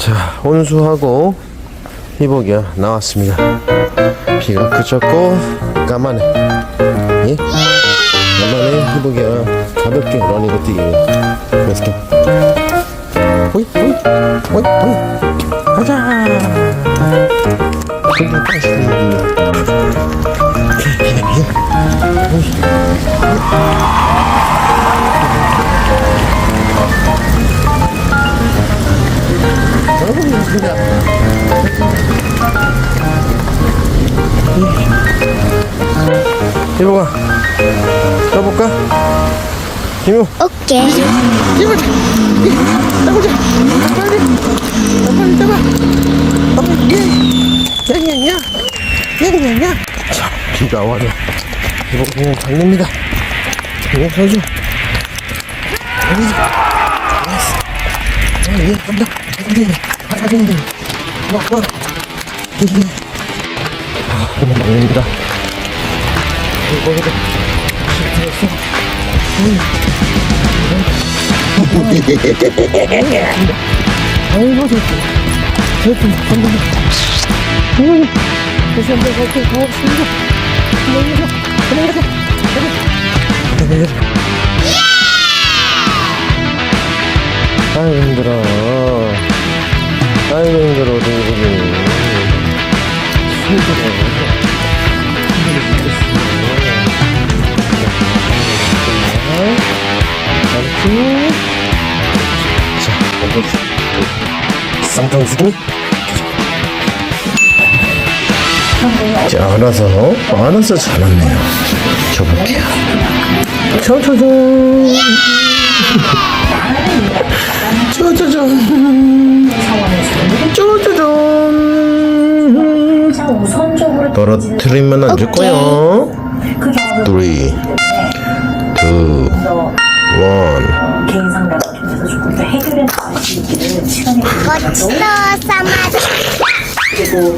자, 온수하고 희복이야 나왔습니다. 비가 그쳤고 까마네. 예? 까마네 희복이야 가볍게 러닝을 뛰기 go. 호이 호이 호이 호이 가자. 근데 다시 비야 희복아 떠볼까? 김우 오케이. 떠보자 빨리 빨리 떠봐 야야야 야야야 자 비가 와도 희복 그냥 달립니다 선수 어디지? 알았어 아예 간다 간다 가자는데 와와 이게 아 그냥 달립니다 도망가자 도망가자 아이고 힘들어. 아이고 힘들어 우리 우리 힘들어 쌍둥이 자, 알아서, 알아서 잘 왔네요. 줘볼게요. 저저저. 저저저. 저저저. 우선적으로 떨어뜨리면 안. 그 경험을 3, 2, 1. 더 개인 상담을 통해서 조금 더 해결해 나갈 수 있기를 시간이 멋지다, 사마. 그리고